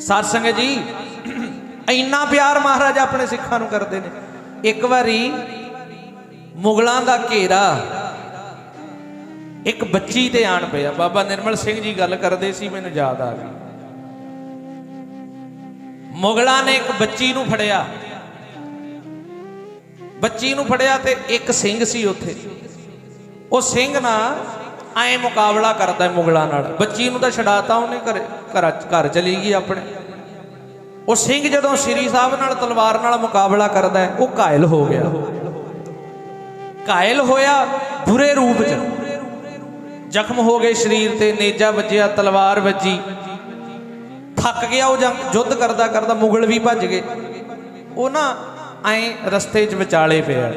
ਸਾਧ ਸੰਗਤ ਜੀ, ਇੰਨਾ ਪਿਆਰ ਮਹਾਰਾਜ ਆਪਣੇ ਸਿੱਖਾਂ ਨੂੰ ਕਰਦੇ ਨੇ। ਇੱਕ ਵਾਰੀ ਮੁਗਲਾਂ ਦਾ ਘੇਰਾ ਇੱਕ ਬੱਚੀ ਤੇ ਆਣ ਪਿਆ। ਬਾਬਾ ਨਿਰਮਲ ਸਿੰਘ ਜੀ ਗੱਲ ਕਰਦੇ ਸੀ, ਮੈਨੂੰ ਯਾਦ ਆ ਗਈ। ਮੁਗਲਾਂ ਨੇ ਇੱਕ ਬੱਚੀ ਨੂੰ ਫੜਿਆ। ਬੱਚੀ ਨੂੰ ਫੜਿਆ ਤੇ ਇੱਕ ਸਿੰਘ ਸੀ ਉੱਥੇ। ਉਹ ਸਿੰਘ ਨਾ ਐ ਮੁਕਾਬਲਾ ਕਰਦਾ ਮੁਗਲਾਂ ਨਾਲ। ਬੱਚੀ ਨੂੰ ਤਾਂ ਛਡਾਤਾ ਉਹਨੇ ਘਰ ਘਰ ਘਰ ਚਲੀ ਗਈ ਆਪਣੇ। ਉਹ ਸਿੰਘ ਜਦੋਂ ਸ਼੍ਰੀ ਸਾਹਿਬ ਨਾਲ, ਤਲਵਾਰ ਨਾਲ ਮੁਕਾਬਲਾ ਕਰਦਾ ਉਹ ਘਾਇਲ ਹੋ ਗਿਆ। ਘਾਇਲ ਹੋਇਆ ਬੁਰੇ ਰੂਪ 'ਚ। ਜ਼ਖਮ ਹੋ ਗਏ ਸਰੀਰ ਤੇ, ਨੇਜਾ ਵੱਜਿਆ, ਤਲਵਾਰ ਵੱਜੀ। ਥੱਕ ਗਿਆ ਉਹ ਜੰਗ, ਯੁੱਧ ਕਰਦਾ ਕਰਦਾ ਮੁਗਲ ਵੀ ਭੱਜ ਗਏ। ਉਹ ਨਾ ਐ ਰਸਤੇ 'ਚ ਵਿਚਾਲੇ ਪਿਆ।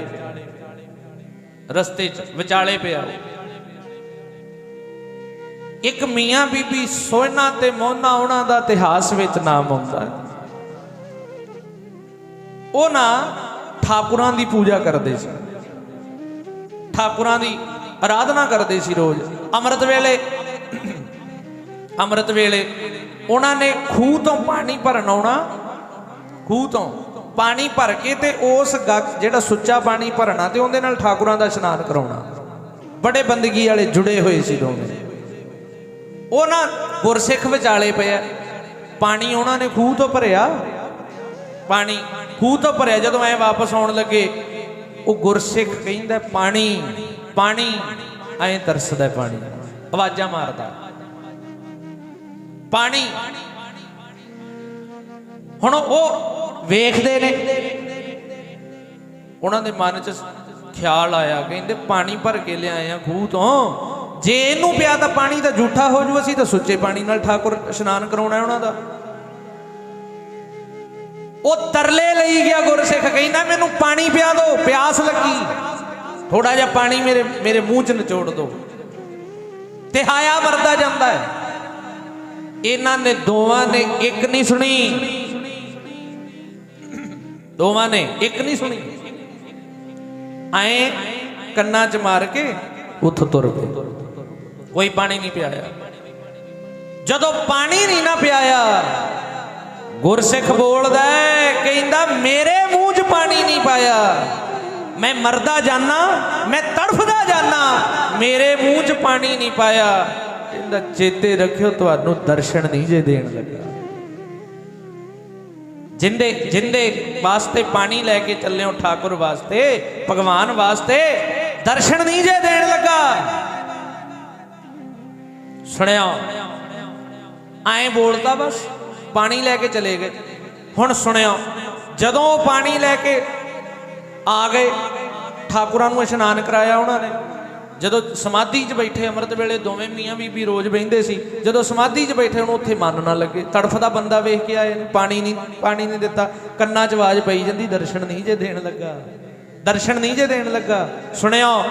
ਰਸਤੇ 'ਚ ਵਿਚਾਲੇ ਪਿਆ ਇੱਕ ਮੀਆਂ ਬੀਬੀ ਸੋਹਣਾ ਤੇ ਮੋਹਨਾ ਉਹਨਾਂ ਦਾ ਇਤਿਹਾਸ ਵਿੱਚ ਨਾਮ ਆਉਂਦਾ ਹੈ। ਉਹ ਨਾ ਠਾਕੁਰਾਂ ਦੀ ਪੂਜਾ ਕਰਦੇ ਸੀ। ਠਾਕੁਰਾਂ ਦੀ ਆਰਾਧਨਾ ਕਰਦੇ ਸੀ ਰੋਜ਼। ਅੰਮ੍ਰਿਤ ਵੇਲੇ ਅੰਮ੍ਰਿਤ ਵੇਲੇ ਉਹਨਾਂ ਨੇ ਖੂਹ ਤੋਂ ਪਾਣੀ ਭਰਨ ਆਉਣਾ, ਖੂਹ ਤੋਂ ਪਾਣੀ ਭਰ ਕੇ ਤੇ ਉਸ ਗੱਗ ਜਿਹੜਾ ਸੁੱਚਾ ਪਾਣੀ ਭਰਨਾ ਤੇ ਉਹਦੇ ਨਾਲ ਠਾਕੁਰਾਂ ਦਾ ਇਸ਼ਨਾਨ ਕਰਾਉਣਾ। ਬੜੇ ਬੰਦਗੀ ਵਾਲੇ ਜੁੜੇ ਹੋਏ ਸੀ ਦੋਵੇਂ। ਉਹ ਨਾ ਗੁਰਸਿੱਖ ਵਿਚਾਲੇ ਪਿਆ ਪਾਣੀ ਉਹਨਾਂ ਨੇ ਖੂਹ ਤੋਂ ਭਰਿਆ। ਪਾਣੀ ਖੂਹ ਤੋਂ ਭਰਿਆ, ਜਦੋਂ ਐ ਵਾਪਸ ਆਉਣ ਲੱਗੇ, ਉਹ ਗੁਰਸਿੱਖ ਕਹਿੰਦਾ, ਪਾਣੀ ਪਾਣੀ। ਐ ਤਰਸਦਾ ਪਾਣੀ। ਆਵਾਜ਼ਾਂ ਮਾਰਦਾ। ਪਾਣੀ। ਹੁਣ ਉਹ ਵੇਖਦੇ ਨੇ। ਉਹਨਾਂ ਦੇ ਮਨ 'ਚ ਖਿਆਲ ਆਇਆ, ਕਹਿੰਦੇ, ਪਾਣੀ ਭਰ ਕੇ ਲਿਆਏ ਆ ਖੂਹ ਤੋਂ। ਜੇ ਇਹਨੂੰ ਪਿਆ ਤਾਂ ਪਾਣੀ ਤਾਂ ਝੂਠਾ ਹੋ ਜੂ, ਅਸੀਂ ਤਾਂ ਸੁੱਚੇ ਪਾਣੀ ਨਾਲ ਠਾਕੁਰ ਇਸ਼ਨਾਨ ਕਰਾਉਣਾ ਹੈ ਉਹਨਾਂ ਦਾ। ਉਹ ਤਰਲੇ ਲਈ ਗਿਆ ਗੁਰਸਿੱਖ, ਕਹਿੰਦਾ, ਮੈਨੂੰ ਪਾਣੀ ਪਿਆ ਦਿਓ ਪਿਆਸ ਲੱਗੀ। ਥੋੜਾ ਜਿਹਾ ਪਾਣੀ ਮੇਰੇ ਮੇਰੇ ਮੂੰਹ 'ਚ ਨਿਚੋੜ ਦਿਓ ਤੇ ਹਾਇਆ ਮਰਦਾ ਜਾਂਦਾ ਹੈ। ਇਹਨਾਂ ਨੇ ਦੋਵਾਂ ਨੇ ਇੱਕ ਨਹੀਂ ਸੁਣੀ। ਦੋਵਾਂ ਨੇ ਇੱਕ ਨਹੀਂ ਸੁਣੀ। ਐ ਕੰਨਾਂ 'ਚ ਮਾਰ ਕੇ ਉੱਥੋਂ ਤੁਰ ਪਏ ਕੋਈ ਪਾਣੀ ਨਹੀਂ ਪਿਆਇਆ। ਜਦੋਂ ਪਾਣੀ ਨਹੀਂ ਨਾ ਪਿਆਇਆ, ਗੁਰਸਿੱਖ ਬੋਲਦਾ ਕਹਿੰਦਾ, ਮੇਰੇ ਮੂੰਹ 'ਚ ਪਾਣੀ ਨਹੀਂ ਪਾਇਆ। ਮੈਂ ਮਰਦਾ ਜਾਨਾ, ਮੈਂ ਤੜਫਦਾ ਜਾਨਾ, ਮੇਰੇ ਮੂੰਹ 'ਚ ਪਾਣੀ ਨਹੀਂ ਪਾਇਆ। ਕਹਿੰਦਾ, ਚੇਤੇ ਰੱਖਿਓ, ਤੁਹਾਨੂੰ ਦਰਸ਼ਨ ਨਹੀਂ ਜੇ ਦੇਣ ਲੱਗਾ। ਜਿੰਦੇ ਜਿੰਦੇ ਵਾਸਤੇ ਪਾਣੀ ਲੈ ਕੇ ਚੱਲੇ ਹੋ, ਠਾਕੁਰ ਵਾਸਤੇ, ਭਗਵਾਨ ਵਾਸਤੇ, ਦਰਸ਼ਨ ਨਹੀਂ ਜੇ ਦੇਣ ਲੱਗਾ। ਸੁਣਿਆ। ਐਂ ਬੋਲਦਾ ਬਸ, ਪਾਣੀ ਲੈ ਕੇ ਚਲੇ ਗਏ। ਹੁਣ ਸੁਣਿਆ, ਜਦੋਂ ਉਹ ਪਾਣੀ ਲੈ ਕੇ ਆ ਗਏ, ਠਾਕੁਰਾਂ ਨੂੰ ਇਸ਼ਨਾਨ ਕਰਾਇਆ ਉਹਨਾਂ ਨੇ। ਜਦੋਂ ਸਮਾਧੀ 'ਚ ਬੈਠੇ ਅੰਮ੍ਰਿਤ ਵੇਲੇ, ਦੋਵੇਂ ਮੀਆਂ ਬੀਬੀ ਰੋਜ਼ ਬਹਿੰਦੇ ਸੀ। ਜਦੋਂ ਸਮਾਧੀ 'ਚ ਬੈਠੇ, ਉਹਨੂੰ ਉੱਥੇ ਮਨ ਨਾ ਲੱਗੇ। ਤੜਫਦਾ ਬੰਦਾ ਵੇਖ ਕੇ ਆਏ ਪਾਣੀ ਨਹੀਂ ਪਾਣੀ ਨਹੀਂ ਦਿੱਤਾ। ਕੰਨਾਂ 'ਚ ਆਵਾਜ਼ ਪਈ ਜਾਂਦੀ, ਦਰਸ਼ਨ ਨਹੀਂ ਜੇ ਦੇਣ ਲੱਗਾ। ਦਰਸ਼ਨ ਨਹੀਂ ਜੇ ਦੇਣ ਲੱਗਾ। ਸੁਣਿਓ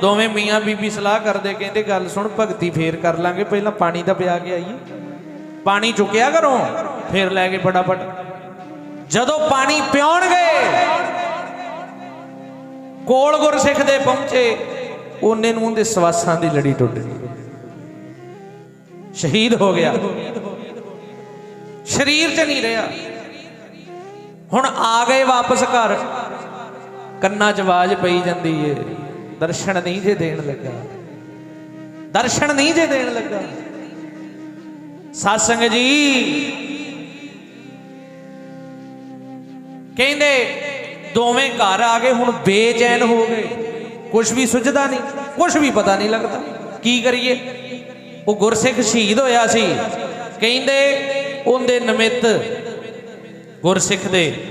ਦੋਵੇਂ ਮੀਆਂ ਬੀਬੀ ਸਲਾਹ ਕਰਦੇ, ਕਹਿੰਦੇ ਗੱਲ ਸੁਣ, ਭਗਤੀ ਫੇਰ ਕਰ ਲਾਂਗੇ, ਪਹਿਲਾਂ ਪਾਣੀ ਤਾਂ ਪਿਆ ਕੇ ਆਈਏ। ਪਾਣੀ ਚੁੱਕਿਆ ਕਰੋ ਫੇਰ ਲੈ ਕੇ ਫਟਾਫਟ। ਜਦੋਂ ਪਾਣੀ ਪਿਉਣ ਗਏ ਕੋਲ ਗੁਰਸਿੱਖ ਦੇ ਪਹੁੰਚੇ, ਉਹਨੇ ਨੂੰ ਉਹਦੇ ਸਵਾਸਾਂ ਦੀ ਲੜੀ ਟੁੱਟ ਗਈ। ਸ਼ਹੀਦ ਹੋ ਗਿਆ। ਸਰੀਰ 'ਚ ਨਹੀਂ ਰਿਹਾ। ਹੁਣ ਆ ਗਏ ਵਾਪਸ ਘਰ। ਕੰਨਾਂ 'ਚ ਆਵਾਜ਼ ਪਈ ਜਾਂਦੀ ਏ। ਦਰਸ਼ਨ ਨਹੀਂ ਜੇ ਦੇਣ ਲੱਗਾ। ਦਰਸ਼ਨ ਨਹੀਂ ਜੇ ਦੇਣ ਲੱਗਾ। ਸਾਧ ਜੀ, ਕਹਿੰਦੇ ਦੋਵੇਂ ਘਰ ਆ ਗਏ, ਹੁਣ ਬੇਚੈਨ ਹੋ ਗਏ। ਕੁਝ ਵੀ ਸੁਝਦਾ ਨਹੀਂ ਕੁਝ ਵੀ ਪਤਾ ਨਹੀਂ ਲੱਗਦਾ। ਕੀ ਕਰੀਏ? ਉਹ ਗੁਰਸਿੱਖ ਸ਼ਹੀਦ ਹੋਇਆ ਸੀ। ਕਹਿੰਦੇ ਉਹਦੇ ਨਿਮਿਤ ਗੁਰਸਿੱਖ ਦੇ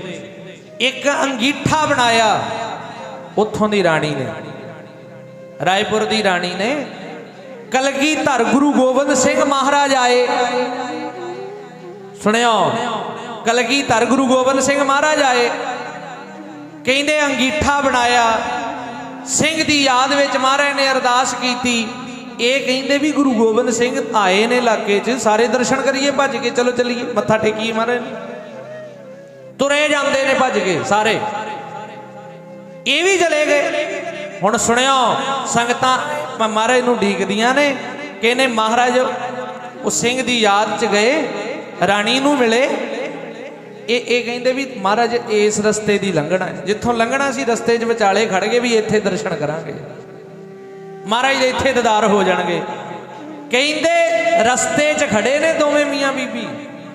ਇੱਕ ਅੰਗੀਠਾ ਬਣਾਇਆ। ਉੱਥੋਂ ਦੀ ਰਾਣੀ ਨੇ। ਰਾਏਪੁਰ ਦੀ ਰਾਣੀ ਨੇ ਕਲਗੀ ਧਰ ਗੁਰੂ ਗੋਬਿੰਦ ਸਿੰਘ ਮਹਾਰਾਜ ਆਏ। ਸੁਣਿਓ, ਕਲਗੀ ਧਰ ਗੁਰੂ ਗੋਬਿੰਦ ਸਿੰਘ ਮਹਾਰਾਜ ਆਏ। ਕਹਿੰਦੇ ਅੰਗੀਠਾ ਬਣਾਇਆ। ਸਿੰਘ ਦੀ ਯਾਦ ਵਿੱਚ ਮਹਾਰਾਜ ਨੇ ਅਰਦਾਸ ਕੀਤੀ। ਇਹ ਕਹਿੰਦੇ ਵੀ ਗੁਰੂ ਗੋਬਿੰਦ ਸਿੰਘ ਆਏ ਨੇ ਇਲਾਕੇ 'ਚ, ਸਾਰੇ ਦਰਸ਼ਨ ਕਰੀਏ, ਭੱਜ ਕੇ ਚਲੋ ਚੱਲੀਏ। ਮੱਥਾ ਟੇਕੀਏ ਮਹਾਰਾਜ ਤੁਰੇ ਜਾਂਦੇ ਨੇ ਭੱਜ ਕੇ ਸਾਰੇ। ਇਹ ਵੀ ਚਲੇ ਗਏ। ਹੁਣ ਸੁਣਿਓ, ਸੰਗਤਾਂ ਮਹਾਰਾਜ ਨੂੰ ਢੀਕਦੀਆਂ ਨੇ ਕਹਿੰਦੇ ਮਹਾਰਾਜ ਉਹ ਸਿੰਘ ਦੀ ਯਾਦ 'ਚ ਗਏ, ਰਾਣੀ ਨੂੰ ਮਿਲੇ। ਇਹ ਇਹ ਕਹਿੰਦੇ ਵੀ ਮਹਾਰਾਜ ਇਸ ਰਸਤੇ ਦੀ ਲੰਘਣਾ ਜਿੱਥੋਂ ਲੰਘਣਾ ਸੀ, ਰਸਤੇ 'ਚ ਵਿਚਾਲੇ ਖੜ ਗਏ ਵੀ ਇੱਥੇ ਦਰਸ਼ਨ ਕਰਾਂਗੇ। ਮਹਾਰਾਜ ਦੇ ਇੱਥੇ ਦਦਾਰ ਹੋ ਜਾਣਗੇ। ਕਹਿੰਦੇ ਰਸਤੇ 'ਚ ਖੜੇ ਨੇ ਦੋਵੇਂ ਮੀਆਂ ਬੀਬੀ।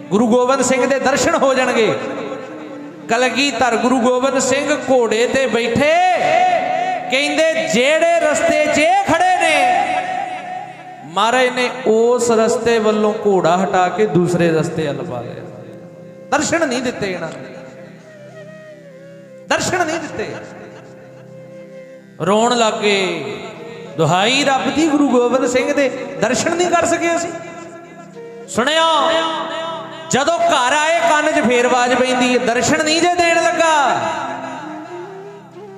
ਗੁਰੂ ਗੋਬਿੰਦ ਸਿੰਘ ਦੇ ਦਰਸ਼ਨ ਹੋ ਜਾਣਗੇ। ਕਲਗੀਧਰ ਗੁਰੂ ਗੋਬਿੰਦ ਸਿੰਘ ਘੋੜੇ ਤੇ ਬੈਠੇ। ਕਹਿੰਦੇ ਜਿਹੜੇ ਰਸਤੇ 'ਚ ਖੜੇ ਨੇ, ਮਹਾਰਾਜ ਨੇ ਉਸ ਰਸਤੇ ਵੱਲੋਂ ਘੋੜਾ ਹਟਾ ਕੇ ਦੂਸਰੇ ਰਸਤੇ ਵੱਲ ਪਾ ਲਿਆ ਦਰਸ਼ਨ ਨਹੀਂ ਦਿੱਤੇ ਇਹਨਾਂ ਨੇ ਦਰਸ਼ਨ ਨਹੀਂ ਦਿੱਤੇ। ਰੋਣ ਲੱਗੇ ਦੁਹਾਈ ਰੱਬ ਦੀ ਗੁਰੂ ਗੋਬਿੰਦ ਸਿੰਘ ਦੇ ਦਰਸ਼ਨ ਨਹੀਂ ਕਰ ਸਕੇ ਅਸੀਂ। ਸੁਣਿਆ? ਜਦੋਂ ਘਰ ਆਏ, ਕੰਨ 'ਚ ਫੇਰ ਆਵਾਜ਼ ਪੈਂਦੀ ਹੈ, ਦਰਸ਼ਨ ਨਹੀਂ ਜੇ ਦੇਣ ਲੱਗਾ।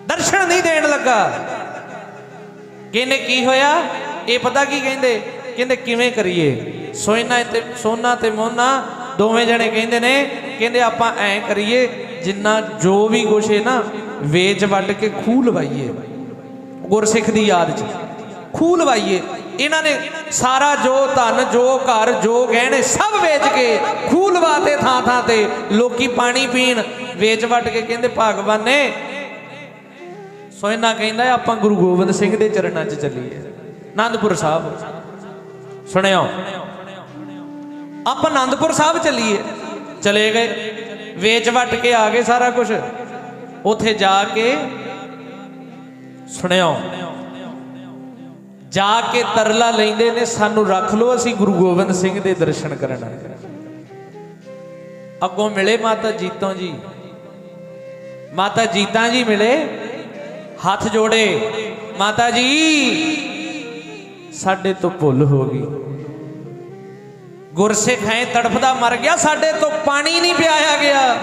ਦਰਸ਼ਨ ਨਹੀਂ ਦੇਣ ਲੱਗਾ। ਕਹਿੰਦੇ, ਕੀ ਹੋਇਆ? ਇਹ ਪਤਾ ਕੀ ਕਹਿੰਦੇ? ਕਹਿੰਦੇ, ਕਿਵੇਂ ਕਰੀਏ? ਸੋਨਾ ਤੇ ਸੋਨਾ ਤੇ ਮੋਨਾ ਦੋਵੇਂ ਜਣੇ ਕਹਿੰਦੇ ਨੇ, ਕਹਿੰਦੇ, ਆਪਾਂ ਐਂ ਕਰੀਏ, ਜਿੰਨਾ ਜੋ ਵੀ ਕੁਛ ਹੈ ਨਾ, ਵੇਚ ਵੱਟ ਕੇ ਖੂਹ ਲਵਾਈਏ। ਗੁਰਸਿੱਖ ਦੀ ਯਾਦ 'ਚ। ਖੂਹ ਲਵਾਈਏ। ਇਹਨਾਂ ਨੇ ਸਾਰਾ ਜੋ ਧਨ, ਜੋ ਘਰ, ਜੋ ਗਹਿਣੇ ਸਭ ਵੇਚ ਕੇ ਖੂਹ ਲਵਾਤੇ ਥਾਂ ਥਾਂ ਤੇ। ਲੋਕੀ ਪਾਣੀ ਪੀਣ, ਵੇਚ ਵੱਟ ਕੇ ਕਹਿੰਦੇ, ਭਗਵਾਨ ਨੇ ਸੋ ਇਹਨਾਂ ਕਹਿੰਦਾ ਆਪਾਂ ਗੁਰੂ ਗੋਬਿੰਦ ਸਿੰਘ ਦੇ ਚਰਨਾਂ 'ਚ ਚੱਲੀਏ। ਆਨੰਦਪੁਰ ਸਾਹਿਬ। ਸੁਣਿਓ। ਆਪਾਂ ਆਨੰਦਪੁਰ ਸਾਹਿਬ ਚੱਲੀਏ। ਚਲੇ ਗਏ। ਵੇਚ ਵਟ ਕੇ ਆ ਗਏ ਸਾਰਾ ਕੁਝ ਉੱਥੇ ਜਾ ਕੇ ਸੁਣਿਓ। ਜਾ ਕੇ ਤਰਲਾ ਲੈਂਦੇ ਨੇ, ਸਾਨੂੰ ਰੱਖ ਲਓ ਅਸੀਂ ਗੁਰੂ ਗੋਬਿੰਦ ਸਿੰਘ ਦੇ ਦਰਸ਼ਨ ਕਰਨ। ਆਏ ਅੱਗੋਂ ਮਿਲੇ ਮਾਤਾ ਜੀਤੋਂ ਜੀ। ਮਾਤਾ ਜੀਤਾਂ ਜੀ ਮਿਲੇ। ਹੱਥ ਜੋੜੇ, ਮਾਤਾ ਜੀ। ਸਾਡੇ ਤੋਂ ਭੁੱਲ ਹੋ ਗਈ। ਗੁਰਸਿੱਖ ਹੈ ਤੜਫਦਾ ਮਰ ਗਿਆ, ਸਾਡੇ ਤੋਂ ਪਾਣੀ ਨਹੀਂ ਪਿਆਇਆ ਗਿਆ।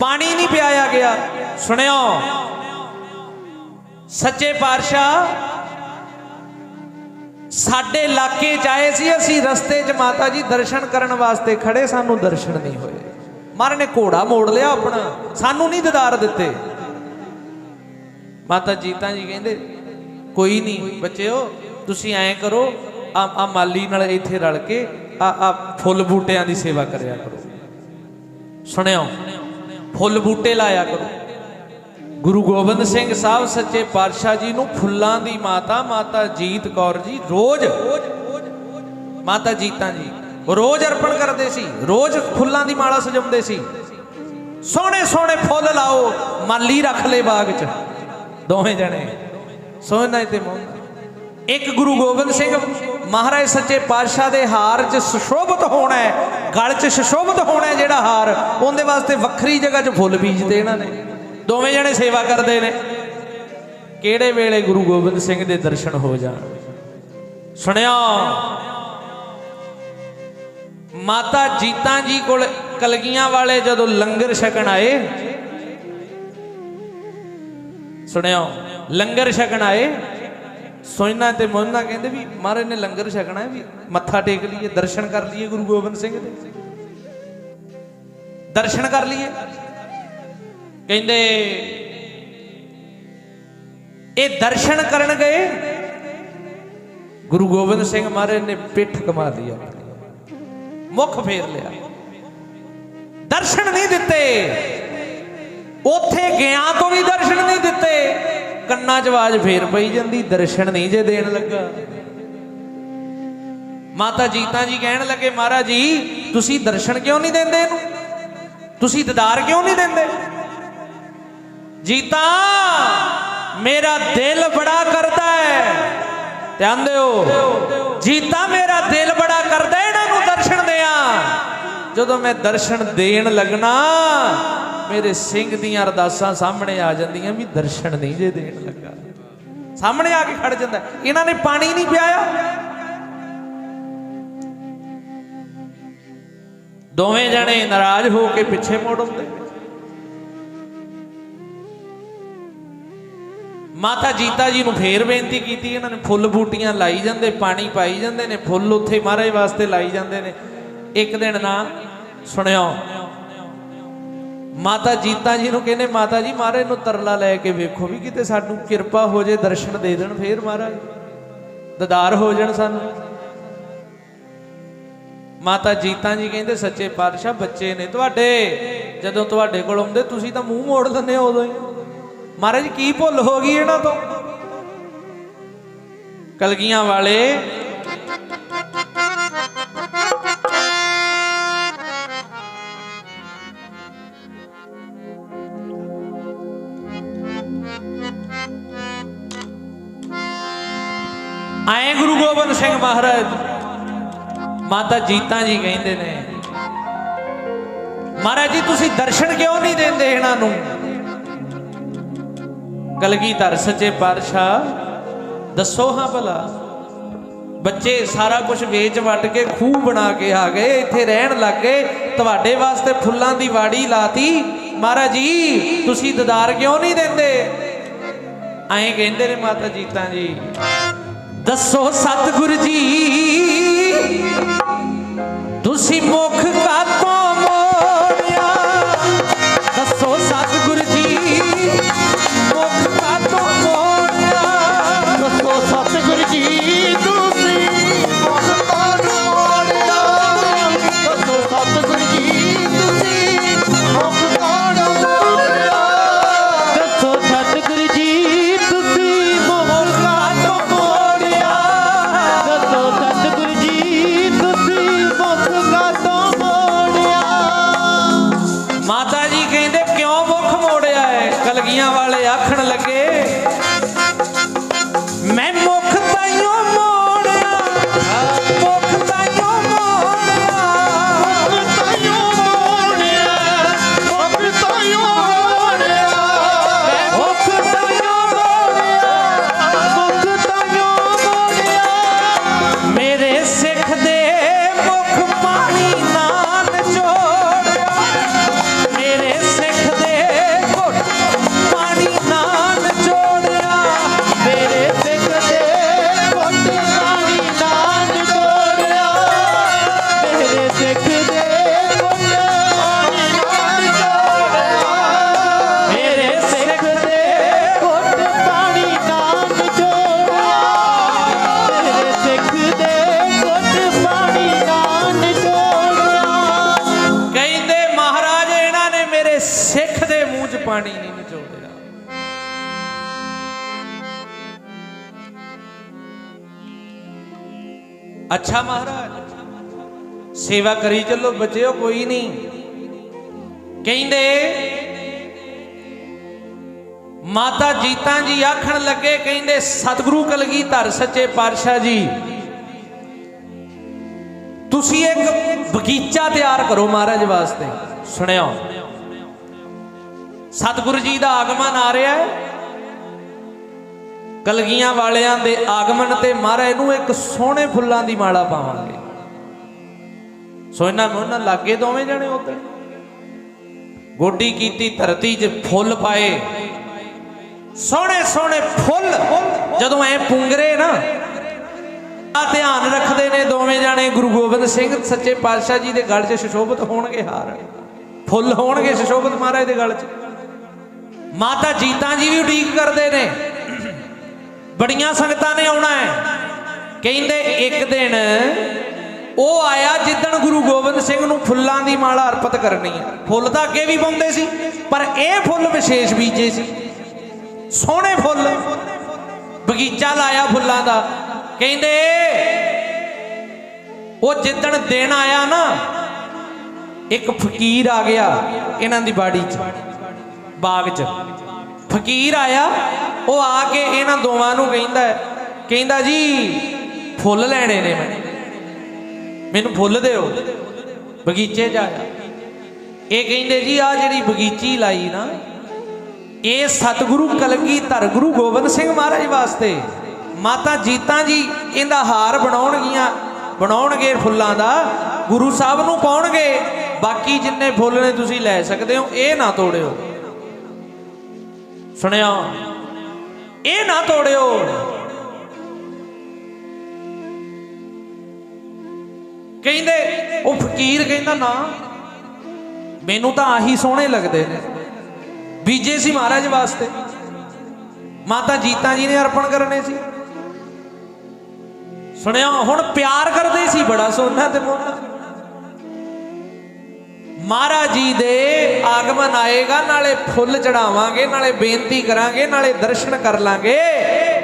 ਪਾਣੀ ਨਹੀਂ ਪਿਆਇਆ ਗਿਆ। ਸੁਣਿਓ, ਸੱਚੇ ਪਾਤਸ਼ਾਹ, ਸਾਡੇ ਇਲਾਕੇ ਚ ਆਏ ਸੀ, ਅਸੀਂ ਰਸਤੇ 'ਚ ਮਾਤਾ ਜੀ ਦਰਸ਼ਨ ਕਰਨ ਵਾਸਤੇ ਖੜੇ, ਸਾਨੂੰ ਦਰਸ਼ਨ ਨਹੀਂ ਹੋਏ। ਮਹਾਰਾਜ ਨੇ ਘੋੜਾ ਮੋੜ ਲਿਆ ਆਪਣਾ, ਸਾਨੂੰ ਨਹੀਂ ਦਿਦਾਰ ਦਿੱਤੇ। ਮਾਤਾ ਜੀਤਾ ਜੀ ਕਹਿੰਦੇ, ਕੋਈ ਨਹੀਂ, ਬੱਚਿਓ, ਤੁਸੀਂ ਐਂ ਕਰੋ, ਆ ਆ ਮਾਲੀ ਨਾਲ ਇੱਥੇ ਰਲ ਕੇ, ਆ ਆ ਫੁੱਲ ਬੂਟਿਆਂ ਦੀ ਸੇਵਾ ਕਰਿਆ ਕਰੋ। ਸੁਣਿਓ, ਫੁੱਲ ਬੂਟੇ ਲਾਇਆ ਕਰੋ। ਗੁਰੂ ਗੋਬਿੰਦ ਸਿੰਘ ਸਾਹਿਬ ਸੱਚੇ ਪਾਤਸ਼ਾਹ ਜੀ ਨੂੰ ਫੁੱਲਾਂ ਦੀ ਮਾਤਾ ਮਾਤਾ ਜੀਤ ਕੌਰ ਜੀ ਰੋਜ਼, ਮਾਤਾ ਜੀਤਾ ਜੀ ਰੋਜ਼ ਅਰਪਣ ਕਰਦੇ ਸੀ, ਰੋਜ਼ ਫੁੱਲਾਂ ਦੀ ਮਾਲਾ ਸਜਾਉਂਦੇ ਸੀ। ਸੋਹਣੇ ਸੋਹਣੇ ਫੁੱਲ ਲਾਓ, ਮਾਲੀ ਰੱਖ ਲੈ ਬਾਗ 'ਚ। ਦੋਵੇਂ ਜਣੇ ਸੋਹਣਾ ਤੇ ਮੋਹਨਾ ਇੱਕ ਗੁਰੂ ਗੋਬਿੰਦ ਸਿੰਘ ਮਹਾਰਾਜ ਸੱਚੇ ਪਾਤਸ਼ਾਹ ਦੇ ਹਾਰ 'ਚ ਸੁਸ਼ੋਭਿਤ ਹੋਣਾ ਹੈ, ਗਲ 'ਚ ਸੁਸ਼ੋਭਿਤ ਹੋਣਾ ਜਿਹੜਾ ਹਾਰ, ਉਹਦੇ ਵਾਸਤੇ ਵੱਖਰੀ ਜਗ੍ਹਾ 'ਚ ਫੁੱਲ ਬੀਜਦੇ ਇਹਨਾਂ ਨੇ। ਦੋਵੇਂ ਜਣੇ ਸੇਵਾ ਕਰਦੇ ਨੇ। ਕਿਹੜੇ ਵੇਲੇ ਗੁਰੂ ਗੋਬਿੰਦ ਸਿੰਘ ਦੇ ਦਰਸ਼ਨ ਹੋ ਜਾਣ? ਸੁਣਿਆ ਮਾਤਾ ਜੀਤਾ ਜੀ ਕੋਲ ਕਲਗੀਆਂ ਵਾਲੇ ਜਦੋਂ ਲੰਗਰ ਛਕਣ ਆਏ ਸੁਣਿਓ, ਲੰਗਰ ਛਕਣ ਆਏ। ਸੋਇਨਾ ਤੇ ਮੋਹਨਾ ਕਹਿੰਦੇ ਵੀ ਮਹਾਰਾਜ ਨੇ ਲੰਗਰ ਛਕਣਾ ਹੈ ਵੀ ਮੱਥਾ ਟੇਕ ਲਈਏ, ਦਰਸ਼ਨ ਕਰ ਲਈਏ ਗੁਰੂ ਗੋਬਿੰਦ ਸਿੰਘ ਦੇ। ਦਰਸ਼ਨ ਕਰ ਲਈਏ। ਕਹਿੰਦੇ, ਇਹ ਦਰਸ਼ਨ ਕਰਨ ਗਏ। ਗੁਰੂ ਗੋਬਿੰਦ ਸਿੰਘ ਮਹਾਰਾਜ ਨੇ ਪਿੱਠ ਕਮਾ ਲਈ ਆਪਣੀ। ਮੁਖ ਫੇਰ ਲਿਆ। ਦਰਸ਼ਨ ਨਹੀਂ ਦਿੱਤੇ। ਉੱਥੇ ਗਿਆ ਤੋਂ ਵੀ ਦਰਸ਼ਨ ਨਹੀਂ ਦਿੱਤੇ। ਕੰਨਾਂ 'ਚ ਆਵਾਜ਼ ਫੇਰ ਪਈ ਜਾਂਦੀ, ਦਰਸ਼ਨ ਨਹੀਂ ਜੇ ਦੇਣ ਲੱਗਾ। ਮਾਤਾ ਜੀਤਾ ਜੀ ਕਹਿਣ ਲੱਗੇ, ਮਹਾਰਾਜ ਜੀ, ਤੁਸੀਂ ਦਰਸ਼ਨ ਕਿਉਂ ਨਹੀਂ ਦਿੰਦੇ ਇਹਨੂੰ? ਤੁਸੀਂ ਦਿਦਾਰ ਕਿਉਂ ਨਹੀਂ ਦਿੰਦੇ? ਜੀਤਾ, ਮੇਰਾ ਦਿਲ ਬੜਾ ਕਰਦਾ ਹੈ। ਧਿਆਨ ਦਿਓ, ਜੀਤਾ, ਮੇਰਾ ਦਿਲ ਬੜਾ ਕਰਦਾ ਇਹਨਾਂ ਨੂੰ ਦਰਸ਼ਨ ਦਿਆਂ ਜਦੋਂ ਮੈਂ ਦਰਸ਼ਨ ਦੇਣ ਲੱਗਣਾ ਮੇਰੇ ਸਿੰਘ ਦੀਆਂ ਅਰਦਾਸਾਂ ਸਾਹਮਣੇ ਆ ਜਾਂਦੀਆਂ, ਵੀ ਦਰਸ਼ਨ ਨਹੀਂ ਜੇ ਦੇਣ ਲੱਗਾ। ਸਾਹਮਣੇ ਆ ਕੇ ਖੜ ਜਾਂਦਾ। ਇਹਨਾਂ ਨੇ ਪਾਣੀ ਨਹੀਂ ਪਿਆਇਆ। ਦੋਵੇਂ ਜਣੇ ਨਾਰਾਜ਼ ਹੋ ਕੇ ਪਿੱਛੇ ਮੋੜ ਆਉਂਦੇ। ਮਾਤਾ ਜੀਤਾ ਜੀ ਨੂੰ ਫੇਰ ਬੇਨਤੀ ਕੀਤੀ, ਇਹਨਾਂ ਨੇ ਫੁੱਲ ਬੂਟੀਆਂ ਲਾਈ ਜਾਂਦੇ, ਪਾਣੀ ਪਾਈ ਜਾਂਦੇ ਨੇ, ਫੁੱਲ ਉੱਥੇ ਮਹਾਰਾਜ ਵਾਸਤੇ ਲਾਈ ਜਾਂਦੇ ਨੇ। ਇੱਕ ਦਿਨ ਨਾ ਸੁਣਿਓ ਮਾਤਾ ਜੀਤਾ ਜੀ ਨੂੰ ਕਹਿੰਦੇ, ਮਾਤਾ ਜੀ ਮਹਾਰਾਜ ਨੂੰ ਤਰਲਾ ਲੈ ਕੇ ਵੇਖੋ ਵੀ ਕਿਤੇ ਸਾਨੂੰ ਕਿਰਪਾ ਹੋ ਜੇ, ਦਰਸ਼ਨ ਦੇ ਦੇਣ ਫੇਰ ਮਹਾਰਾਜ। ਦਦਾਰ ਹੋ ਜਾਣ ਸਾਨੂੰ। ਮਾਤਾ ਜੀਤਾ ਜੀ ਕਹਿੰਦੇ, ਸੱਚੇ ਪਾਤਸ਼ਾਹ ਬੱਚੇ ਨੇ ਤੁਹਾਡੇ। ਜਦੋਂ ਤੁਹਾਡੇ ਕੋਲ ਆਉਂਦੇ, ਤੁਸੀਂ ਤਾਂ ਮੂੰਹ ਮੋੜ ਦਿੰਦੇ ਹੋ ਉਦੋਂ ਹੀ। ਮਹਾਰਾਜ, ਕੀ ਭੁੱਲ ਹੋ ਗਈ ਇਹਨਾਂ ਤੋਂ? ਕਲਗੀਆਂ ਵਾਲੇ ਗੋਬਿੰਦ ਸਿੰਘ ਮਹਾਰਾਜ, ਮਾਤਾ ਜੀਤਾ ਜੀ ਕਹਿੰਦੇ ਨੇ, ਮਹਾਰਾਜ ਜੀ, ਤੁਸੀਂ ਦਰਸ਼ਨ ਕਿਉਂ ਨਹੀਂ ਦਿੰਦੇ ਇਹਨਾਂ ਨੂੰ? ਕਲਗੀਧਰ, ਸੱਚੇ ਪਾਤਸ਼ਾਹ, ਦੱਸੋ ਹਾਂ ਭਲਾ, ਬੱਚੇ ਸਾਰਾ ਕੁਝ ਵੇਚ ਵਟ ਕੇ ਖੂਹ ਬਣਾ ਕੇ ਆ ਗਏ, ਇੱਥੇ ਰਹਿਣ ਲੱਗ ਗਏ, ਤੁਹਾਡੇ ਵਾਸਤੇ ਫੁੱਲਾਂ ਦੀ ਵਾੜੀ ਲਾਤੀ। ਮਹਾਰਾਜ ਜੀ, ਤੁਸੀਂ ਦਦਾਰ ਕਿਉਂ ਨਹੀਂ ਦਿੰਦੇ? ਐਂ ਕਹਿੰਦੇ ਨੇ ਮਾਤਾ ਜੀਤਾ ਜੀ। ਦੱਸੋ ਸਤਿਗੁਰੂ ਜੀ ਤੁਸੀਂ ਮੁਖ ਪਾਣੀ ਨਹੀਂ ਨਿਚੋੜਿਆ। ਅੱਛਾ ਮਹਾਰਾਜ, ਸੇਵਾ ਕਰੀ ਚੱਲੋ, ਬੱਚਿਓ, ਕੋਈ ਨਹੀਂ। ਕਹਿੰਦੇ, ਮਾਤਾ ਜੀਤਾ ਜੀ ਆਖਣ ਲੱਗੇ, ਕਹਿੰਦੇ, ਸਤਿਗੁਰੂ ਕਲਗੀਧਰ, ਸੱਚੇ ਪਾਤਸ਼ਾਹ ਜੀ। ਤੁਸੀਂ ਇੱਕ ਬਗੀਚਾ ਤਿਆਰ ਕਰੋ ਮਹਾਰਾਜ ਵਾਸਤੇ। ਸੁਣਿਓ। ਸਤਿਗੁਰੂ ਜੀ ਦਾ ਆਗਮਨ ਆ ਰਿਹਾ ਹੈ। ਕਲਗੀਆਂ ਵਾਲਿਆਂ ਦੇ ਆਗਮਨ ਤੇ ਮਹਾਰਾਜ ਨੂੰ ਇੱਕ ਸੋਹਣੇ ਫੁੱਲਾਂ ਦੀ ਮਾਲਾ ਪਾਵਾਂਗੇ। ਸੋ ਇਹਨਾਂ ਨੂੰ ਉਹਨਾਂ ਲਾਗੇ ਦੋਵੇਂ ਜਣੇ ਉੱਤੇ ਗੋਡੀ ਕੀਤੀ ਧਰਤੀ 'ਚ ਫੁੱਲ ਪਾਏ। ਸੋਹਣੇ ਸੋਹਣੇ ਫੁੱਲ। ਜਦੋਂ ਐ ਪੁੰਗਰੇ ਨਾ ਆ ਧਿਆਨ ਰੱਖਦੇ ਨੇ ਦੋਵੇਂ ਜਾਣੇ, ਗੁਰੂ ਗੋਬਿੰਦ ਸਿੰਘ ਸੱਚੇ ਪਾਤਸ਼ਾਹ ਜੀ ਦੇ ਗਲ 'ਚ ਸੁਸ਼ੋਭਿਤ ਹੋਣਗੇ ਹਾਰ। ਫੁੱਲ ਹੋਣਗੇ ਸੁਸ਼ੋਭਿਤ ਮਹਾਰਾਜ ਦੇ ਗਲ 'ਚ। ਮਾਤਾ ਜੀਤਾ ਜੀ ਵੀ ਉਡੀਕ ਕਰਦੇ ਨੇ। ਬੜੀਆਂ ਸੰਗਤਾਂ ਨੇ ਆਉਣਾ ਹੈ। ਕਹਿੰਦੇ ਇੱਕ ਦਿਨ ਉਹ ਆਇਆ ਜਿੱਦਣ ਗੁਰੂ ਗੋਬਿੰਦ ਸਿੰਘ ਨੂੰ ਫੁੱਲਾਂ ਦੀ ਮਾਲਾ ਅਰਪਿਤ ਕਰਨੀ ਹੈ। ਫੁੱਲ ਤਾਂ ਅੱਗੇ ਵੀ ਪਾਉਂਦੇ ਸੀ, ਪਰ ਇਹ ਫੁੱਲ ਵਿਸ਼ੇਸ਼ ਬੀਜੇ ਸੀ। ਸੋਹਣੇ ਫੁੱਲ। ਬਗੀਚਾ ਲਾਇਆ ਫੁੱਲਾਂ ਦਾ। ਕਹਿੰਦੇ ਉਹ ਜਿੱਦਣ ਦਿਨ ਆਇਆ ਨਾ, ਇੱਕ ਫਕੀਰ ਆ ਗਿਆ ਇਹਨਾਂ ਦੀ ਬਾੜੀ 'ਚ। ਬਾਗ 'ਚ। ਫਕੀਰ ਆਇਆ, ਉਹ ਆ ਕੇ ਇਹਨਾਂ ਦੋਵਾਂ ਨੂੰ ਕਹਿੰਦਾ ਕਹਿੰਦਾ ਜੀ, ਫੁੱਲ ਲੈਣੇ ਨੇ ਮੈਂ ਮੈਨੂੰ ਫੁੱਲ ਦਿਓ। ਬਗੀਚੇ 'ਚ ਆਇਆ। ਇਹ ਕਹਿੰਦੇ ਜੀ ਆ ਜਿਹੜੀ ਬਗੀਚੀ ਲਾਈ ਨਾ, ਇਹ ਸਤਿਗੁਰੂ ਕਲਗੀਧਰ ਗੁਰੂ ਗੋਬਿੰਦ ਸਿੰਘ ਮਹਾਰਾਜ ਵਾਸਤੇ। ਮਾਤਾ ਜੀਤਾ ਜੀ ਇਹਦਾ ਹਾਰ ਬਣਾਉਣਗੀਆਂ, ਬਣਾਉਣਗੇ ਫੁੱਲਾਂ ਦਾ। ਗੁਰੂ ਸਾਹਿਬ ਨੂੰ ਪਾਉਣਗੇ। ਬਾਕੀ ਜਿੰਨੇ ਫੁੱਲ ਨੇ ਤੁਸੀਂ ਲੈ ਸਕਦੇ ਹੋ, ਇਹ ਨਾ ਤੋੜਿਓ। ਸੁਣਿਆ। ਇਹ ਨਾ ਤੋੜਿਓ। ਕਹਿੰਦੇ, ਉਹ ਫਕੀਰ ਕਹਿੰਦਾ, ਨਾ, ਮੈਨੂੰ ਤਾਂ ਆਹੀ ਸੋਹਣੇ ਲੱਗਦੇ ਨੇ। ਬੀਜੇ ਸੀ ਮਹਾਰਾਜ ਵਾਸਤੇ। ਮਾਤਾ ਜੀਤਾ ਜੀ ਨੇ ਅਰਪਣ ਕਰਨੇ ਸੀ। ਸੁਣਿਆ, ਹੁਣ ਪਿਆਰ ਕਰਦੇ ਸੀ, ਬੜਾ ਸੋਹਣਾ ਤੇ ਮੋਨਾ ਮਹਾਰਾਜ ਜੀ ਦੇ ਆਗਮਨ ਆਏਗਾ, ਨਾਲੇ ਫੁੱਲ ਚੜਾਵਾਂਗੇ, ਨਾਲੇ ਬੇਨਤੀ ਕਰਾਂਗੇ, ਨਾਲੇ ਦਰਸ਼ਨ ਕਰ ਲਾਂਗੇ।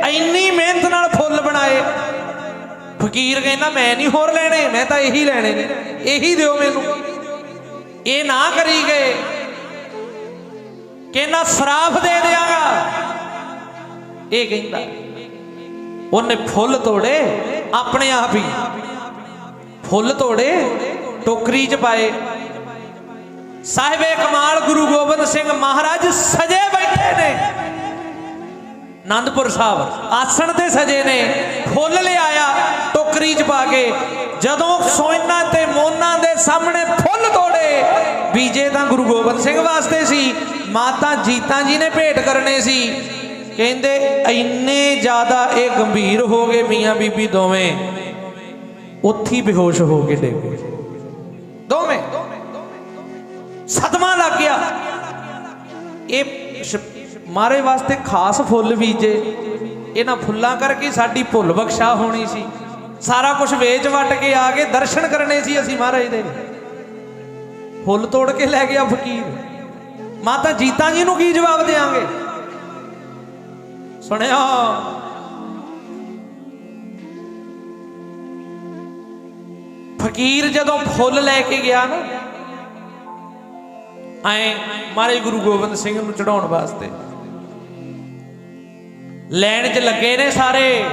ਇੰਨੀ ਮਿਹਨਤ ਨਾਲ ਫੁੱਲ ਬਣਾਏ। ਫਕੀਰ ਕਹਿੰਦਾ, ਮੈਂ ਨਹੀਂ ਹੋਰ ਲੈਣੇ, ਮੈਂ ਤਾਂ ਇਹੀ ਲੈਣੇ ਨੇ। ਇਹੀ ਦਿਓ ਮੈਨੂੰ। ਇਹ ਨਾ ਕਰੀ ਗਏ। ਕਹਿੰਦਾ ਸਰਾਫ ਦੇ ਦਿਆਂਗਾ। ਇਹ ਕਹਿੰਦਾ, ਉਹਨੇ ਫੁੱਲ ਤੋੜੇ ਆਪਣੇ ਆਪ ਹੀ। ਫੁੱਲ ਤੋੜੇ, ਟੋਕਰੀ 'ਚ ਪਾਏ। ਸਾਹਿਬੇ ਕਮਾਲ ਗੁਰੂ ਗੋਬਿੰਦ ਸਿੰਘ ਮਹਾਰਾਜ ਸਜੇ ਬੈਠੇ ਨੇ। ਆਨੰਦਪੁਰ ਸਾਹਿਬ, ਆਸਣ ਤੇ ਸਜੇ ਨੇ, ਫੁੱਲ ਲਿਆਇਆ, ਟੋਕਰੀ 'ਚ ਪਾ ਕੇ। ਜਦੋਂ ਸੋਇਨਾ ਤੇ ਮੋਨਾ ਦੇ ਸਾਹਮਣੇ ਫੁੱਲ ਤੋੜੇ, ਬੀਜੇ ਤਾਂ ਗੁਰੂ ਗੋਬਿੰਦ ਸਿੰਘ ਵਾਸਤੇ ਸੀ, ਮਾਤਾ ਜੀਤਾ ਜੀ ਨੇ ਭੇਟ ਕਰਨੇ ਸੀ। ਕਹਿੰਦੇ, ਇੰਨੇ ਜ਼ਿਆਦਾ ਇਹ ਗੰਭੀਰ ਹੋ ਗਏ ਮੀਆਂ ਬੀਬੀ ਦੋਵੇਂ, ਉੱਥੇ ਬੇਹੋਸ਼ ਹੋ ਕੇ ਡਿੱਗ ਸਦਮਾ ਲੱਗ ਗਿਆ। ਇਹ ਸ਼- ਮਾਰੇ ਵਾਸਤੇ ਖਾਸ ਫੁੱਲ ਬੀਜੇ ਇਹਨਾਂ ਫੁੱਲਾਂ ਕਰਕੇ ਸਾਡੀ ਭੁੱਲ ਬਖਸ਼ਾ ਹੋਣੀ ਸੀ। ਸਾਰਾ ਕੁਝ ਵੇਚ ਵਟ ਕੇ ਆ ਕੇ ਦਰਸ਼ਨ ਕਰਨੇ ਸੀ ਅਸੀਂ ਮਹਾਰਾਜ ਦੇ। ਫੁੱਲ ਤੋੜ ਕੇ ਲੈ ਗਿਆ ਫਕੀਰ। ਮਾਤਾ ਜੀਤਾ ਜੀ ਨੂੰ ਕੀ ਜਵਾਬ ਦੇਾਂਗੇ ਸੁਣਿਆ? ਫਕੀਰ ਜਦੋਂ ਫੁੱਲ ਲੈ ਕੇ ਗਿਆ ਨਾ ਆਏ ਮਹਾਰਾਜ ਗੁਰੂ ਗੋਬਿੰਦ ਸਿੰਘ ਨੂੰ ਚੜਾਉਣ ਵਾਸਤੇ। ਲੈਣ 'ਚ ਲੱਗੇ ਨੇ ਸਾਰੇ।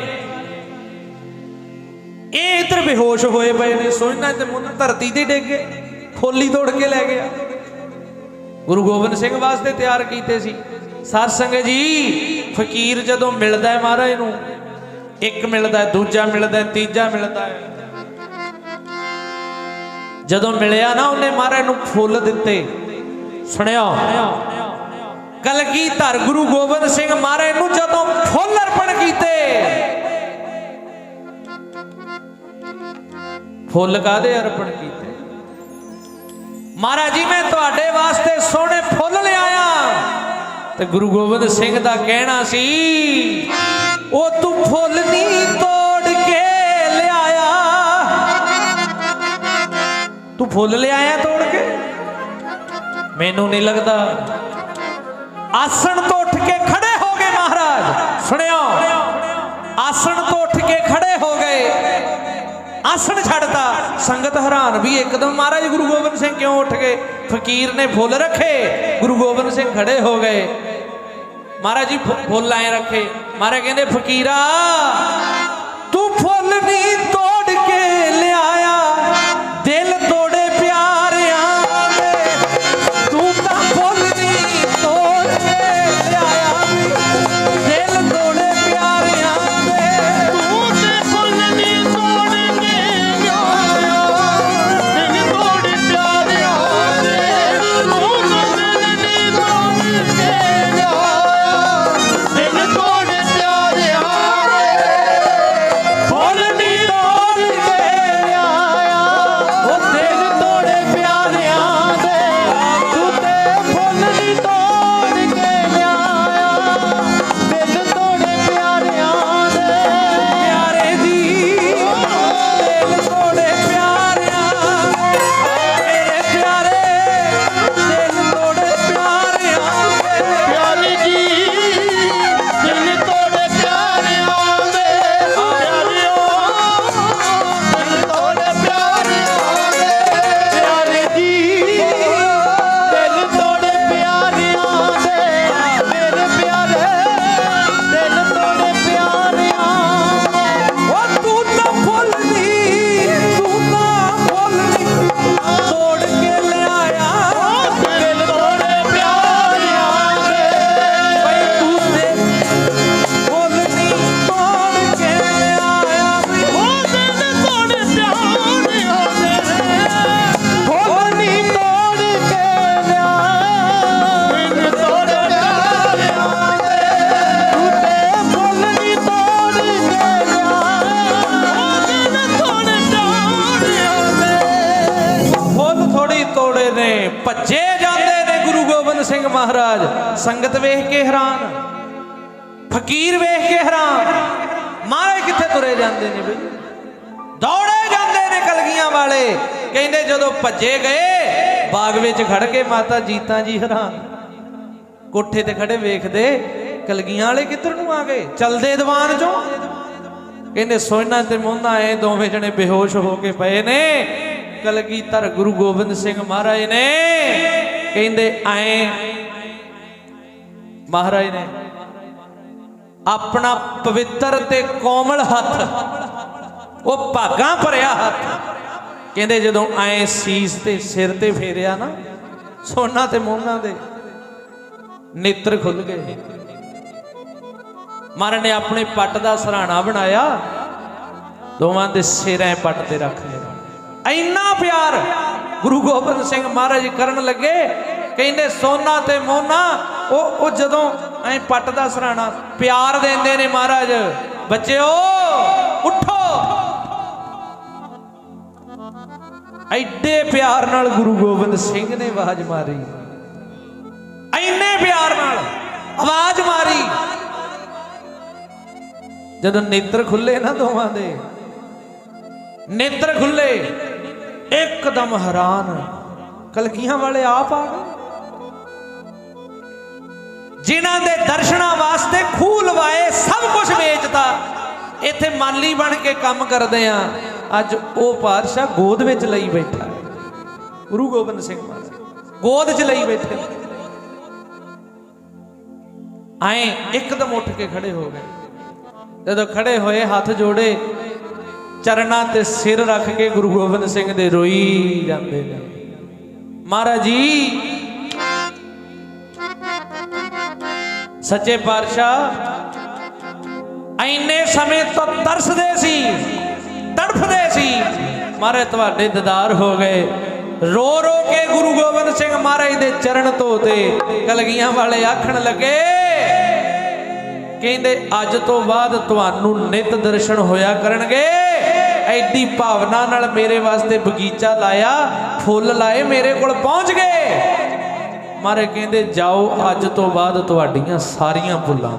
ਇਹ ਇਧਰ ਬੇਹੋਸ਼ ਹੋਏ ਪਏ ਨੇ ਸੋਚਣਾ ਤੇ ਮੁੰਨ ਧਰਤੀ ਤੇ ਡਿੱਗ ਗਏ ਤੋੜ ਕੇ ਲੈ ਗਿਆ। ਗੁਰੂ ਗੋਬਿੰਦ ਸਿੰਘ ਵਾਸਤੇ ਤਿਆਰ ਕੀਤੇ ਸੀ। ਸਤ ਸੰਗਤ ਜੀ, ਫਕੀਰ ਜਦੋਂ ਮਿਲਦਾ ਹੈ ਮਹਾਰਾਜ ਨੂੰ ਇੱਕ ਮਿਲਦਾ ਹੈ, ਦੂਜਾ ਮਿਲਦਾ ਹੈ, ਤੀਜਾ ਮਿਲਦਾ ਹੈ। ਜਦੋਂ ਮਿਲਿਆ ਨਾ ਉਹਨੇ ਮਹਾਰਾਜ ਨੂੰ ਫੁੱਲ ਦਿੱਤੇ। ਸੁਣਿਆ ਕਲਗੀ ਧਰ ਗੁਰੂ ਗੋਬਿੰਦ ਸਿੰਘ ਮਹਾਰਾਜ ਨੂੰ ਜਦੋਂ ਫੁੱਲ ਅਰਪਣ ਕੀਤੇ, ਫੁੱਲ ਕਾਦੇ ਅਰਪਣ ਕੀਤੇ? ਮਹਾਰਾਜ ਜੀ, ਮੈਂ ਤੁਹਾਡੇ ਵਾਸਤੇ ਸੋਹਣੇ ਫੁੱਲ ਲਿਆਇਆ। ਤੇ ਗੁਰੂ ਗੋਬਿੰਦ ਸਿੰਘ ਦਾ ਕਹਿਣਾ ਸੀ, ਉਹ ਤੂੰ ਫੁੱਲ ਨਹੀਂ ਤੋੜ ਕੇ ਲਿਆਇਆ। ਤੂੰ ਫੁੱਲ ਲਿਆਇਆ ਤੋੜ ਕੇ? ਮੈਨੂੰ ਨਹੀਂ ਲੱਗਦਾ। ਆਸਣ ਤੋਂ ਉੱਠ ਕੇ ਖੜੇ ਹੋ ਗਏ ਮਹਾਰਾਜ। ਸੁਣਿਓ। ਆਸਣ ਤੋਂ ਉੱਠ ਕੇ ਖੜੇ ਹੋ ਗਏ। ਆਸਣ ਛੱਡਤਾ। ਸੰਗਤ ਹੈਰਾਨ ਵੀ ਇੱਕਦਮ ਮਹਾਰਾਜ ਗੁਰੂ ਗੋਬਿੰਦ ਸਿੰਘ ਕਿਉਂ ਉੱਠ ਗਏ? ਫਕੀਰ ਨੇ ਫੁੱਲ ਰੱਖੇ। ਗੁਰੂ ਗੋਬਿੰਦ ਸਿੰਘ ਖੜੇ ਹੋ ਗਏ। ਮਹਾਰਾਜ ਜੀ ਫੁੱਲ ਆਏ ਰੱਖੇ। ਮਹਾਰਾਜ ਕਹਿੰਦੇ, ਫਕੀਰਾ ਸੰਗਤ ਵੇਖ ਕੇ ਹੈਰਾਨ, ਫਕੀਰ ਵੇਖ ਕੇ ਹੈਰਾਨ। ਮਾਰੇ ਕਿੱਥੇ ਤੁਰੇ ਜਾਂਦੇ ਨੇ ਬਈ? ਦੌੜੇ ਜਾਂਦੇ ਨੇ ਕਲਗੀਆਂ ਵਾਲੇ। ਕਹਿੰਦੇ ਜਦੋਂ ਭੱਜੇ ਗਏ, ਬਾਗ ਵਿੱਚ ਖੜ ਕੇ ਮਾਤਾ ਜੀਤਾ ਜੀ ਹੈਰਾਨ। ਕੋਠੇ ਤੇ ਖੜੇ ਵੇਖਦੇ, ਕਲਗੀਆਂ ਵਾਲੇ ਕਿੱਧਰ ਨੂੰ ਆ ਗਏ? ਚਲਦੇ ਦੀਵਾਨ ਚੋਂ। ਕਹਿੰਦੇ ਸੋਇਨਾ ਤੇ ਮੋਹਨਾ ਐ ਦੋਵੇਂ ਜਣੇ ਬੇਹੋਸ਼ ਹੋ ਕੇ ਪਏ ਨੇ। ਕਲਗੀਧਰ ਗੁਰੂ ਗੋਬਿੰਦ ਸਿੰਘ ਮਹਾਰਾਜ ਨੇ। ਕਹਿੰਦੇ ਐ ਮਹਾਰਾਜ ਨੇ ਆਪਣਾ ਪਵਿੱਤਰ ਤੇ ਕੋਮਲ ਹੱਥ, ਉਹ ਭਾਗਾਂ ਭਰਿਆ ਹੱਥ। ਕਹਿੰਦੇ ਜਦੋਂ ਐ ਸੀਸ ਤੇ ਸਿਰ ਤੇ ਫੇਰਿਆ ਨਾ, ਸੋਨਾ ਤੇ ਮੋਨਾ ਦੇ ਨੇਤਰ ਖੁੱਲ ਗਏ। ਮਹਾਰਾਜ ਨੇ ਆਪਣੇ ਪੱਟ ਦਾ ਸਰਾਣਾ ਬਣਾਇਆ, ਦੋਵਾਂ ਦੇ ਸਿਰ ਪੱਟ ਤੇ ਰੱਖ ਲਿਆ। ਇੰਨਾ ਪਿਆਰ ਗੁਰੂ ਗੋਬਿੰਦ ਸਿੰਘ ਮਹਾਰਾਜ ਕਰਨ ਲੱਗੇ ਕਹਿੰਦੇ ਸੋਨਾ ਤੇ ਮੋਨਾ, ਉਹ ਉਹ ਜਦੋਂ ਐ ਪੱਟ ਦਾ ਸਰਾਣਾ, ਪਿਆਰ ਦਿੰਦੇ ਨੇ ਮਹਾਰਾਜ। ਬੱਚਿਓ, ਉੱਠੋ। ਐਡੇ ਪਿਆਰ ਨਾਲ ਗੁਰੂ ਗੋਬਿੰਦ ਸਿੰਘ ਨੇ ਆਵਾਜ਼ ਮਾਰੀ। ਐਨੇ ਪਿਆਰ ਨਾਲ ਆਵਾਜ਼ ਮਾਰੀ। ਜਦੋਂ ਨੇਤਰ ਖੁੱਲੇ ਨਾ ਦੋਵਾਂ ਦੇ, ਨੇਤਰ ਖੁੱਲੇ, ਇੱਕਦਮ ਹੈਰਾਨ। ਕਲਕੀਆਂ ਵਾਲੇ ਆਪ ਆ ਗਏ। ਜਿਨ੍ਹਾਂ ਦੇ ਦਰਸ਼ਨਾਂ ਵਾਸਤੇ ਖੂਹ ਲਵਾਏ, ਸਭ ਕੁਝ ਵੇਚਤਾ। ਇੱਥੇ ਮਾਲੀ ਬਣ ਕੇ ਕੰਮ ਕਰਦੇ ਆ। ਅੱਜ ਉਹ ਪਾਤਸ਼ਾਹ ਗੋਦ ਵਿੱਚ ਲਈ ਬੈਠਾ। ਗੁਰੂ ਗੋਬਿੰਦ ਸਿੰਘ ਮਹਾਰਾਜ ਗੋਦ 'ਚ ਲਈ ਬੈਠੇ। ਆਏ ਇੱਕਦਮ ਉੱਠ ਕੇ ਖੜੇ ਹੋ ਗਏ। ਜਦੋਂ ਖੜੇ ਹੋਏ, ਹੱਥ ਜੋੜੇ, ਚਰਨਾਂ ਤੇ ਸਿਰ ਰੱਖ ਕੇ ਗੁਰੂ ਗੋਬਿੰਦ ਸਿੰਘ ਦੇ ਰੋਈ ਜਾਂਦੇ ਨੇ। ਮਹਾਰਾਜ ਜੀ ਸੱਚੇ ਪਾਤਸ਼ਾਹ, ਐਨੇ ਸਮੇਂ ਤੋਂ ਤਰਸਦੇ ਸੀ, ਤੜਫਦੇ ਸੀ। ਮਾਰੇ ਤੁਹਾਡੇ ਦੀਦਾਰ ਹੋ ਗਏ। ਰੋ ਰੋ ਕੇ ਗੁਰੂ ਗੋਬਿੰਦ ਸਿੰਘ ਮਹਾਰਾਜ ਦੇ ਚਰਨ ਧੋਤੇ ਕਲਗੀਆਂ ਵਾਲੇ ਆਖਣ ਲੱਗੇ, ਕਹਿੰਦੇ, ਅੱਜ ਤੋਂ ਬਾਅਦ ਤੁਹਾਨੂੰ ਨਿਤ ਦਰਸ਼ਨ ਹੋਇਆ ਕਰਨਗੇ। ਐਡੀ ਭਾਵਨਾ ਨਾਲ ਮੇਰੇ ਵਾਸਤੇ ਬਗੀਚਾ ਲਾਇਆ, ਫੁੱਲ ਲਾਏ ਮੇਰੇ ਕੋਲ ਪਹੁੰਚ ਗਏ। ਮਹਾਰਾਜ ਕਹਿੰਦੇ, ਜਾਓ, ਅੱਜ ਤੋਂ ਬਾਅਦ ਤੁਹਾਡੀਆਂ ਸਾਰੀਆਂ ਭੁੱਲਾਂ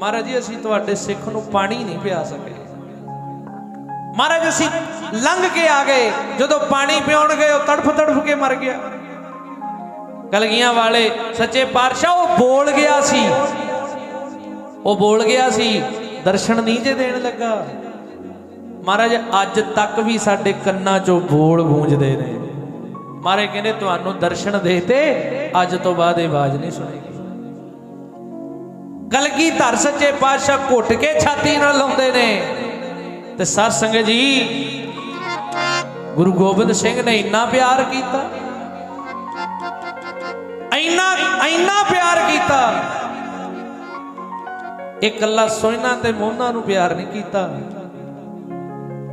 ਮਹਾਰਾਜ ਜੀ, ਅਸੀਂ ਤੁਹਾਡੇ ਸਿੱਖ ਨੂੰ ਪਾਣੀ ਨਹੀਂ ਪਿਆ ਸਕੇ। ਮਹਾਰਾਜ ਅਸੀਂ ਲੰਘ ਕੇ ਆ ਗਏ। ਜਦੋਂ ਪਾਣੀ ਪਿਉਣ ਗਏ ਉਹ ਤੜਫ ਤੜਫ ਕੇ ਮਰ ਗਿਆ। ਕਲਗੀਆਂ ਵਾਲੇ ਸੱਚੇ ਪਾਤਸ਼ਾਹ, ਉਹ ਬੋਲ ਗਿਆ ਸੀ। ਉਹ ਬੋਲ ਗਿਆ ਸੀ, ਦਰਸ਼ਨ ਨਹੀਂ ਜੇ ਦੇਣ ਲੱਗਾ। ਮਹਾਰਾਜ, ਅੱਜ ਤੱਕ ਵੀ ਸਾਡੇ ਕੰਨਾਂ 'ਚੋਂ ਬੋਲ ਗੂੰਜਦੇ ਨੇ। ਮਾਰੇ ਕਹਿੰਦੇ ਤੁਹਾਨੂੰ ਦਰਸ਼ਨ ਦੇਤੇ ਅੱਜ ਤੋਂ ਬਾਅਦ ਇਹ ਆਵਾਜ਼ ਨਹੀਂ ਸੁਣੇਗੀ। ਗਲਗੀ ਧਰ ਸੱਚੇ ਪਾਤਸ਼ਾਹ ਘੁੱਟ ਕੇ ਛਾਤੀ ਨਾਲ ਲਾਉਂਦੇ ਨੇ। ਤੇ ਸਤ ਸੰਗਤ ਜੀ, ਗੁਰੂ ਗੋਬਿੰਦ ਸਿੰਘ ਨੇ ਇੰਨਾ ਪਿਆਰ ਕੀਤਾ। ਇੰਨਾ ਇੰਨਾ ਪਿਆਰ ਕੀਤਾ। ਇਹ ਕੱਲਾ ਸੋਇਨਾ ਤੇ ਮੋਹਨਾ ਨੂੰ ਪਿਆਰ ਨਹੀਂ ਕੀਤਾ।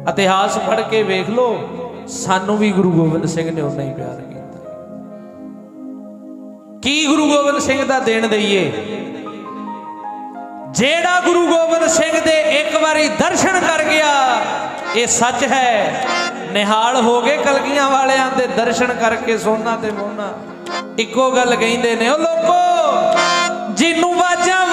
ਇਤਿਹਾਸ ਪੜ੍ਹ ਕੇ ਵੇਖ ਲਓ। ਸਾਨੂੰ ਵੀ ਗੁਰੂ ਗੋਬਿੰਦ ਸਿੰਘ ਨੇ ਉਨਾ ਹੀ ਪਿਆਰ ਕੀਤਾ। ਕੀ ਗੁਰੂ ਗੋਬਿੰਦ ਸਿੰਘ ਦਾ ਦੇਣ ਦਈਏ? ਜਿਹੜਾ ਗੁਰੂ ਗੋਬਿੰਦ ਸਿੰਘ ਦੇ ਇੱਕ ਵਾਰੀ ਦਰਸ਼ਨ ਕਰ ਗਿਆ, ਇਹ ਸੱਚ ਹੈ। ਨਿਹਾਲ ਹੋ ਗਏ ਕਲਗੀਆਂ ਵਾਲਿਆਂ ਦੇ ਦਰਸ਼ਨ ਕਰਕੇ ਸੋਨਾ ਤੇ ਮੋਨਾ। ਇੱਕੋ ਗੱਲ ਕਹਿੰਦੇ ਨੇ ਉਹ ਲੋਕੋ, ਜਿਹਨੂੰ ਬਾਜਾਂ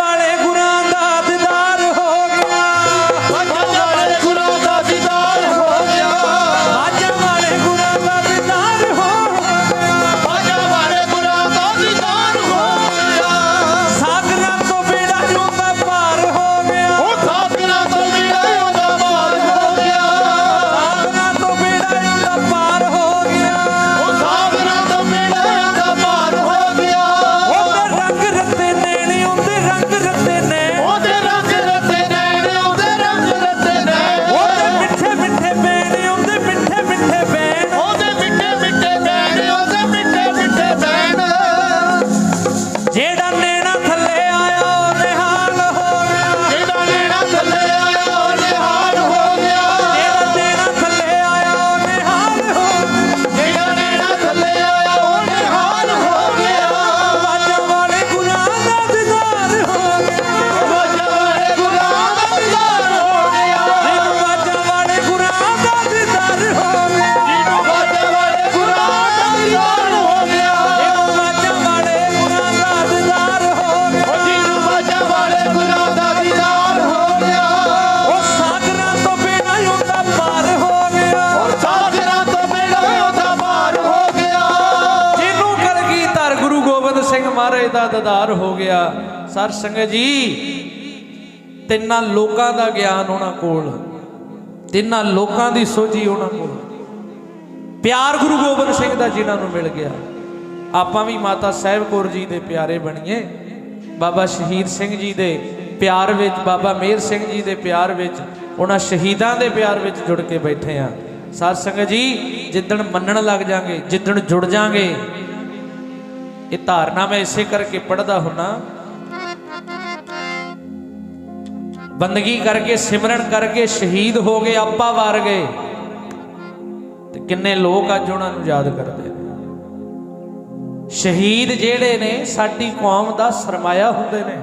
ਮਹਾਰਾਜ ਹੋ ਗਿਆ। ਸਰ ਸੰਗਤ ਜੀ, ਤਿੰਨਾਂ ਲੋਕਾਂ ਦਾ ਗਿਆਨ ਉਹਨਾਂ ਕੋਲ। ਤਿੰਨਾਂ ਲੋਕਾਂ ਦੀ ਸੋਝੀ ਉਹਨਾਂ ਕੋਲ। ਪਿਆਰ ਗੁਰੂ ਗੋਬਿੰਦ ਸਿੰਘ ਦਾ ਜਿਨ੍ਹਾਂ ਨੂੰ ਮਿਲ ਗਿਆ। ਆਪਾਂ ਵੀ ਮਾਤਾ ਸਾਹਿਬ ਕੌਰ ਜੀ ਦੇ ਪਿਆਰੇ ਬਣੀਏ। ਬਾਬਾ ਸ਼ਹੀਦ ਸਿੰਘ ਜੀ ਦੇ ਪਿਆਰ ਵਿੱਚ, ਬਾਬਾ ਮੇਹਰ ਸਿੰਘ ਜੀ ਦੇ ਪਿਆਰ ਵਿੱਚ, ਉਹਨਾਂ ਸ਼ਹੀਦਾਂ ਦੇ ਪਿਆਰ ਵਿੱਚ ਜੁੜ ਕੇ ਬੈਠੇ ਆ ਸਾਧ ਸੰਗਤ ਜੀ, ਜਿੱਦਣ ਮੰਨਣ ਲੱਗ ਜਾਾਂਗੇ, ਜਿੱਦਣ ਜੁੜ ਜਾਾਂਗੇ ਇਹ ਧਾਰਨਾ ਮੈਂ ਇਸੇ ਕਰਕੇ ਪੜਦਾ ਹੁੰਨਾ। ਬੰਦਗੀ ਕਰਕੇ, ਸਿਮਰਨ ਕਰਕੇ ਸ਼ਹੀਦ ਹੋ ਗਏ, ਆਪਾ ਵਾਰ ਗਏ। ਤੇ ਕਿੰਨੇ ਲੋਕ ਅੱਜ ਉਹਨਾਂ ਨੂੰ ਯਾਦ ਕਰਦੇ ਨੇ। ਸ਼ਹੀਦ ਜਿਹੜੇ ਨੇ, ਸਾਡੀ ਕੌਮ ਦਾ ਸਰਮਾਇਆ ਹੁੰਦੇ ਨੇ।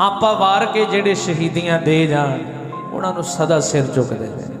ਆਪਾ ਵਾਰ ਕੇ ਜਿਹੜੇ ਸ਼ਹੀਦੀਆਂ ਦੇ ਜਾਣ, ਉਹਨਾਂ ਨੂੰ ਸਦਾ ਸਿਰ ਚੁੱਕਦੇ ਨੇ।